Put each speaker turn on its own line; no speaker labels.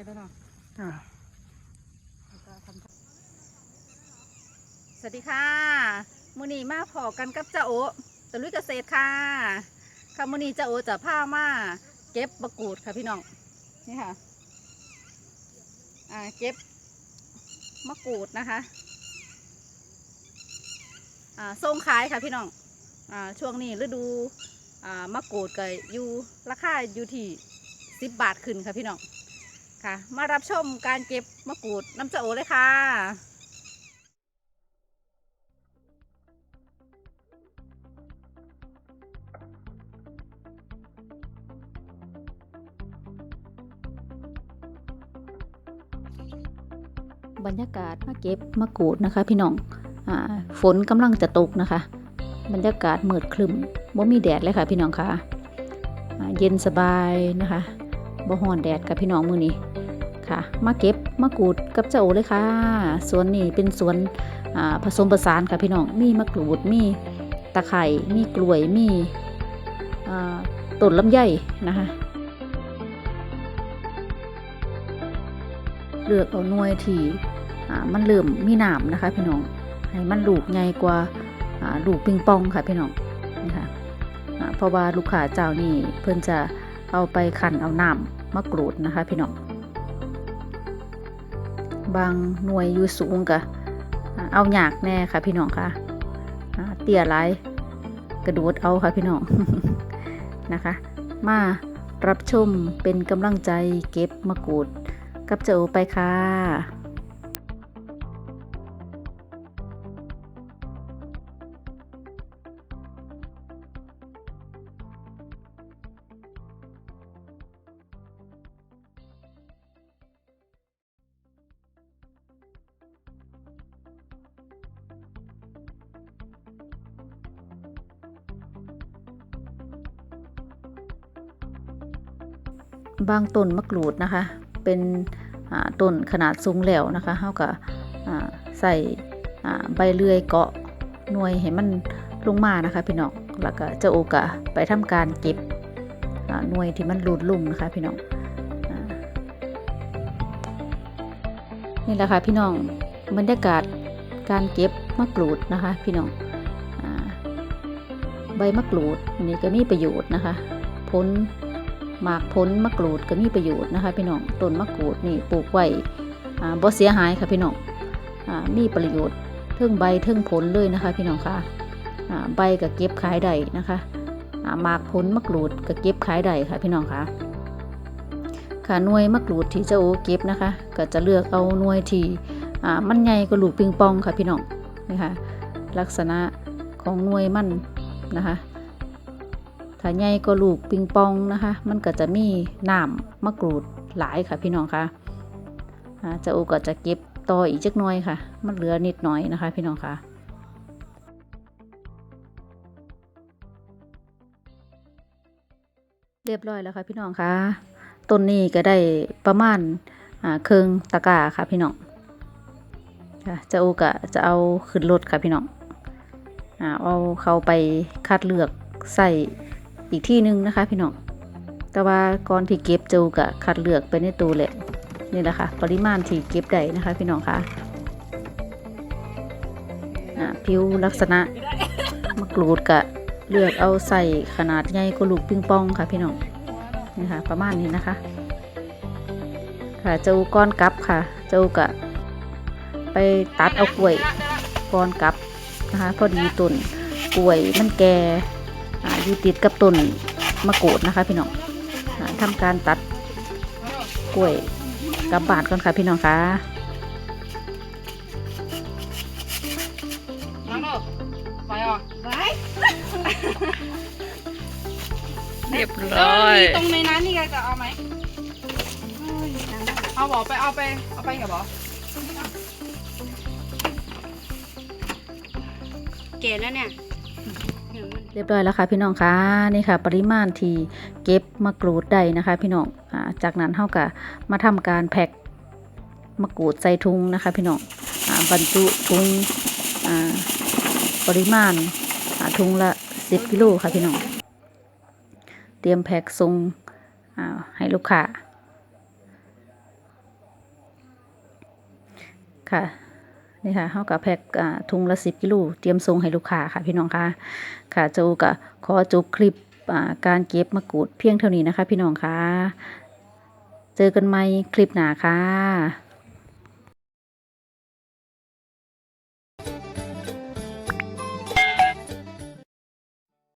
แต่แล้วเนาะ
อ่า
แล้วก็ทำสวัสดีค่ะมือนีมาพอกันกับเจ้าโอตะลุยเกษตรค่ะค่ะมือนีเจ้าโอจะพามาเก็บมะกรูดค่ะพี่น้องนี่ค่ะอ่าเก็บมะกรูดนะคะอ่าส่งขายค่ะพี่น้องอ่าช่วงนี้ฤดูอ่ามะกรูดก็อยู่ราคาอยู่ที่สิบบาทขึ้นค่ะพี่น้อง ค่ะ มารับชมการเก็บมะกรูดน้ำเจ้าโอเลยค่ะ
บรรยากาศมาเก็บมะกรูดนะคะ พี่น้องอฝนกำลังจะตกนะคะ บรรยากาศมืดครึมบ่มีแดดเลยค่ะ พี่น้องค่ะอ่าเย็นสบายนะคะบ่ฮ้อนแดดค่ะพี่น้องมื้อนี้ ค่ะ มาเก็บมะกรูดกับเจ้าโอเลยค่ะ สวนนี้เป็นสวนผสมผสานค่ะพี่น้อง มีมะกรูด มีตะไคร่มีกล้วย มีต้นลำไยนะคะ เลือกเอาหน่วยที่มันเริ่มมีหนามนะคะพี่น้อง ให้มันลูกใหญ่กว่าลูกปิงปองค่ะพี่น้องนี่ค่ะเพราะว่าลูกค้าเจ้านี่เพิ่นจะเอาไปขันเอาน้ำมะกรูดนะคะพี่น้อง บางหน่วยอยู่สูงกะเอาหยากแน่ค่ะพี่น้องค่ะเตี่ยไรกระโดดเอาค่ะพี่น้องนะคะ มารับชมเป็นกำลังใจเก็บมะกรูดกับเจ้าไปค่ะ บางต้นมะกรูดนะคะ เป็นต้นขนาดสูงแล้วนะคะเฮาก็ใส่ใบเลื่อยเกาะหน่วยให้มันลงมานะคะ พี่น้องแล้วก็จะโอกะไปทำการเก็บหน่วยที่มันหลุดลุ่มนะคะ พี่น้องอนี่แหละค่ะพี่น้องบรรยากาศการเก็บมะกรูดนะคะ พี่น้องอใบมะกรูดอันนี้ก็มีประโยชน์นะคะ ผล หมากผลมะกรูดก็มีประโยชน์นะคะพี่น้องต้นมะกรูดนี่ปลูกไว้อ่าบ่เสียหายค่ะพี่น้องอมีประโยชน์เทิงใบเทิงผลเลยนะคะ พี่น้องค่ะอ่าใบก็เก็บขายได้นะคะหมากผลมะกรูดก็เก็บขายได้ค่ะพี่น้องค่ะค่ะหน่วยมะกรูดที่เจ้าโอเก็บนะคะ ก็จะเลือกเอาหน่วยที่มันใหญ่กว่าลูกปิงปองค่ะพี่น้องนี่ค่ะลักษณะของหน่วยมันนะคะ ถ้าใหญ่ก็ลูกปิงปองนะคะ มันก็จะมีน้ำมะกรูดหลายค่ะพี่น้องค่ะอ่าเจะโอก็จะเก็บต่ออีกจักหน่อยค่ะ มันเหลือนิดหน่อยนะคะ พี่น้องค่ะเรียบร้อยแล้วค่ะพี่น้องค่ะต้นนี้ก็ได้ประมาณครึ่งตะกาค่ะพี่น้องค่ะจะโอก็จะเอาขึ้นรถค่ะพี่น้องอเอาเข้าไปคัดเลือกใส่ อีกที่หนึ่งนะคะพี่น้องแต่ว่าก่อนที่เก็บจูกะคัดเลือกไปในตู้แหละนี่แหละค่ะ ปริมาณที่เก็บได้นะคะ พี่น้องคะอ่าผิวลักษณะมะกรูดกะเลือกเอาใส่ขนาดใหญ่กว่าลูกปิงปองค่ะ พี่น้องนี่ค่ะ ประมาณนี้นะคะ ค่ะเจ้าก้อนกลับ ค่ะ เจ้ากะไปตัดเอากล้วยก้อนกลับนะคะ พอดีต้นกล้วยมันแก่ อ่าอยู่ติดกับต้นมะกรูดนะคะ พี่น้องอาทำการตัดกล้วยกลับบานก่อนค่ะพี่น้องคะ
น้องลูกไปอะไป
เรียบร้อย
ตรงในนั้นนี่ไงจะเอาไหมเอาบอกไปเอาไปเอาไปกับบอกเก๋แล้วเนี่ย เรี
ยบร้อยแล้วค่ะพี่น้องคะนี่ค่ะ ปริมาณที่เก็บมะกรูดได้นะคะ พี่น้องจากนั้นเท่ากับมาทำการแพ็คมะกรูดใส่ถุงนะคะ พี่น้องบรรจุถุงปริมาณถุงละสิบกิโลค่ะพี่น้องเตรียมแพ็คส่งให้ลูกค้าค่ะ นี่ค่ะเฮากับแพ็คถุงละสิบกิโลเตรียมส่งให้ลูกค้าค่ะพี่น้องค่ะค่ะเจ้าก็ขอจบคลิปการเก็บมะกรูดเพียงเท่านี้นะคะ พี่น้องค่ะเจอกันใหม่คลิปหน้าค่ะ